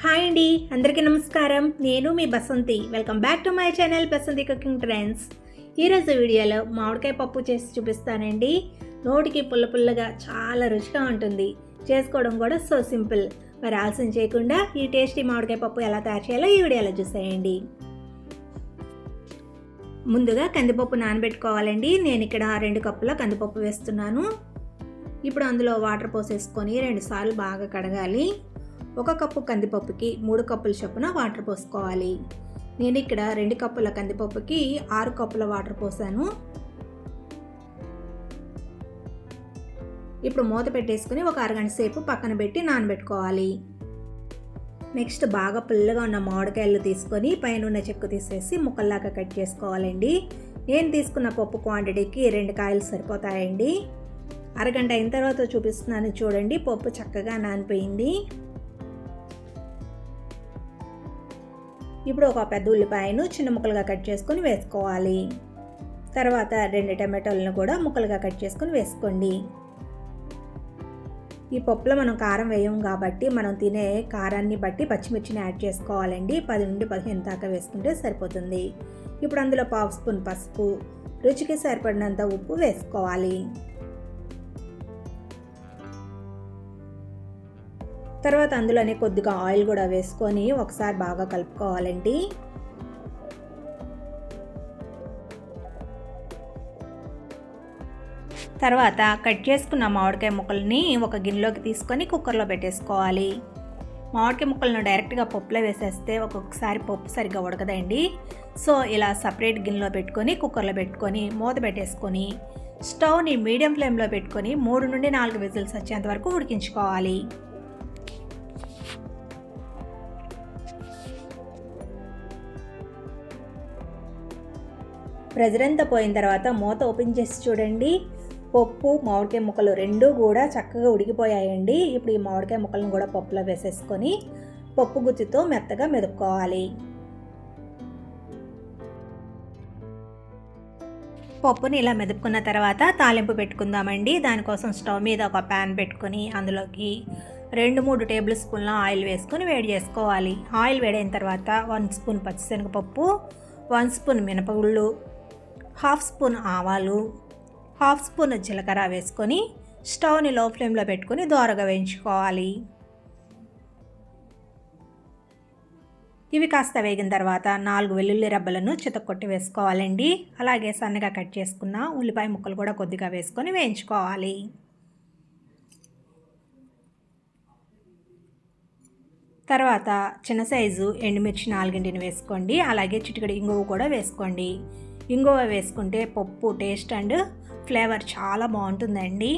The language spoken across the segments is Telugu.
హాయ్ అండి అందరికీ నమస్కారం. నేను మీ Basanti. Welcome back to my channel Basanti cooking trends ఈరోజు వీడియోలో మామిడికాయ పప్పు చేసి చూపిస్తానండి. నోటికి పుల్ల పుల్లగా చాలా రుచిగా ఉంటుంది. చేసుకోవడం కూడా సో సింపుల్ మరి ఆలస్యం చేయకుండా ఈ టేస్టీ మామిడికాయ పప్పు ఎలా తయారు చేయాలో ఈ వీడియోలో చూసేయండి. ముందుగా కందిపప్పు నానబెట్టుకోవాలండి. నేను ఇక్కడ రెండు కప్పుల కందిపప్పు వేస్తున్నాను. ఇప్పుడు అందులో వాటర్ పోసేసుకొని రెండు సార్లు బాగా కడగాలి. ఒక కప్పు కందిపప్పుకి మూడు కప్పుల చొప్పున వాటర్ పోసుకోవాలి. నేను ఇక్కడ రెండు కప్పుల కందిపప్పుకి ఆరు కప్పుల వాటర్ పోసాను. ఇప్పుడు మూత పెట్టేసుకుని ఒక అరగంట సేపు పక్కన పెట్టి నానబెట్టుకోవాలి. నెక్స్ట్ బాగా పుల్లగా ఉన్న మామిడికాయలు తీసుకొని పైన ఉన్న చెక్కు తీసేసి ముక్కల్లాగా కట్ చేసుకోవాలండి. నేను తీసుకున్న పప్పు క్వాంటిటీకి రెండు కాయలు సరిపోతాయండి. అరగంట అయిన తర్వాత చూపిస్తున్నాను చూడండి పప్పు చక్కగా నానిపోయింది. ఇప్పుడు ఒక పెద్ద ఉల్లిపాయను చిన్న ముక్కలుగా కట్ చేసుకొని వేసుకోవాలి. తర్వాత రెండు టమాటోలను కూడా ముక్కలుగా కట్ చేసుకొని వేసుకోండి. ఈ పప్పులో మనం కారం వేయం కాబట్టి మనం తినే కారాన్ని బట్టి పచ్చిమిర్చిని యాడ్ చేసుకోవాలండి. పది నుండి పదిహేను దాకా వేసుకుంటే సరిపోతుంది. ఇప్పుడు అందులో పావు స్పూన్ పసుపు రుచికి సరిపడినంత ఉప్పు వేసుకోవాలి. తర్వాత అందులోనే కొద్దిగా ఆయిల్ కూడా వేసుకొని ఒకసారి బాగా కలుపుకోవాలండి. తర్వాత కట్ చేసుకున్న మామిడికాయ ముక్కల్ని ఒక గిన్నెలోకి తీసుకొని కుక్కర్లో పెట్టేసుకోవాలి. మామిడికాయ ముక్కలను డైరెక్ట్గా పప్పులో వేసేస్తే ఒక్కొక్కసారి పప్పు సరిగ్గా ఉడకదండి. సో ఇలా సపరేట్ గిన్నెలో పెట్టుకొని కుక్కర్లో పెట్టుకొని మూత పెట్టేసుకొని స్టవ్ని మీడియం ఫ్లేమ్లో పెట్టుకొని మూడు నుండి నాలుగు విజిల్స్ వచ్చేంత వరకు ఉడికించుకోవాలి. ప్రెజర్ అంతా పోయిన తర్వాత మూత ఓపెన్ చేసి చూడండి. పప్పు మామిడికాయ ముక్కలు రెండూ కూడా చక్కగా ఉడికిపోయాయండి. ఇప్పుడు ఈ మామిడికాయ ముక్కలను కూడా పప్పులో వేసేసుకొని పప్పు గుత్తితో మెత్తగా మెదుపుకోవాలి. పప్పుని ఇలా మెదుపుకున్న తర్వాత తాలింపు పెట్టుకుందామండి. దానికోసం స్టవ్ మీద ఒక ప్యాన్ పెట్టుకొని అందులోకి రెండు మూడు టేబుల్ స్పూన్ల ఆయిల్ వేసుకొని వేడి చేసుకోవాలి. ఆయిల్ వేడైన తర్వాత వన్ స్పూన్ పచ్చిశనగపప్పు వన్ స్పూన్ మినపగుళ్ళు హాఫ్ స్పూన్ ఆవాలు హాఫ్ స్పూన్ జీలకర్ర వేసుకొని స్టవ్ని లో ఫ్లేమ్లో పెట్టుకొని దోరగా వేయించుకోవాలి. ఇవి కాస్త వేగిన తర్వాత నాలుగు వెల్లుల్లి రబ్బలను చితకొట్టి వేసుకోవాలండి. అలాగే సన్నగా కట్ చేసుకున్న ఉల్లిపాయ ముక్కలు కూడా కొద్దిగా వేసుకొని వేయించుకోవాలి. తర్వాత చిన్న సైజు ఎండుమిర్చి నాలుగింటిని వేసుకోండి. అలాగే చిటికడి ఇంగువ కూడా వేసుకోండి. ఇంగువ వేసుకుంటే పప్పు టేస్ట్ అండ్ ఫ్లేవర్ చాలా బాగుంటుందండి.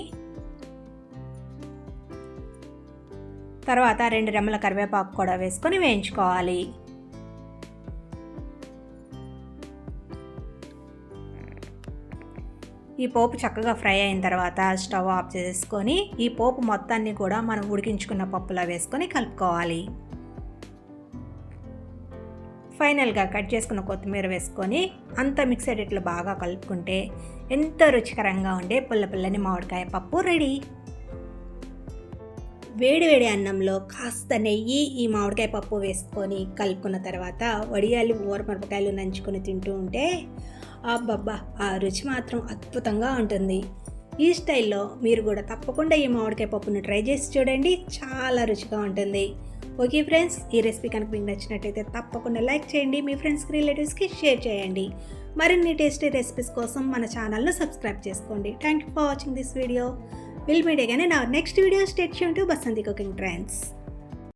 తర్వాత రెండు రెమ్మల కరివేపాకు కూడా వేసుకొని వేయించుకోవాలి. ఈ పోపు చక్కగా ఫ్రై అయిన తర్వాత స్టవ్ ఆఫ్ చేసుకొని ఈ పోపు మొత్తాన్ని కూడా మనం ఉడికించుకున్న పప్పులో వేసుకొని కలుపుకోవాలి. ఫైనల్గా కట్ చేసుకున్న కొత్తిమీర వేసుకొని అంత మిక్స్ అయ్యేట్లు బాగా కలుపుకుంటే ఎంతో రుచికరంగా ఉండే పుల్ల పుల్లని మామిడికాయ పప్పు రెడీ. వేడివేడి అన్నంలో కాస్త నెయ్యి ఈ మామిడికాయ పప్పు వేసుకొని కలుపుకున్న తర్వాత వడియాలు ఊరమిరపకాయలు నంచుకొని తింటూ ఉంటే అబ్బబ్బా ఆ రుచి మాత్రం అద్భుతంగా ఉంటుంది. ఈ స్టైల్లో మీరు కూడా తప్పకుండా ఈ మామిడికాయ పప్పును ట్రై చేసి చూడండి. చాలా రుచిగా ఉంటుంది. ఓకే ఫ్రెండ్స్ ఈ రెసిపీ కనుక మీకు నచ్చినట్టయితే తప్పకుండా లైక్ చేయండి మీ ఫ్రెండ్స్కి రిలేటివ్స్కి షేర్ చేయండి. మరిన్ని టేస్టీ రెసిపీస్ కోసం మన ఛానల్ను సబ్స్క్రైబ్ చేసుకోండి. Thank you for watching this video. Will meet you కానీ నా next video. Stay tuned to Basanti cooking trends.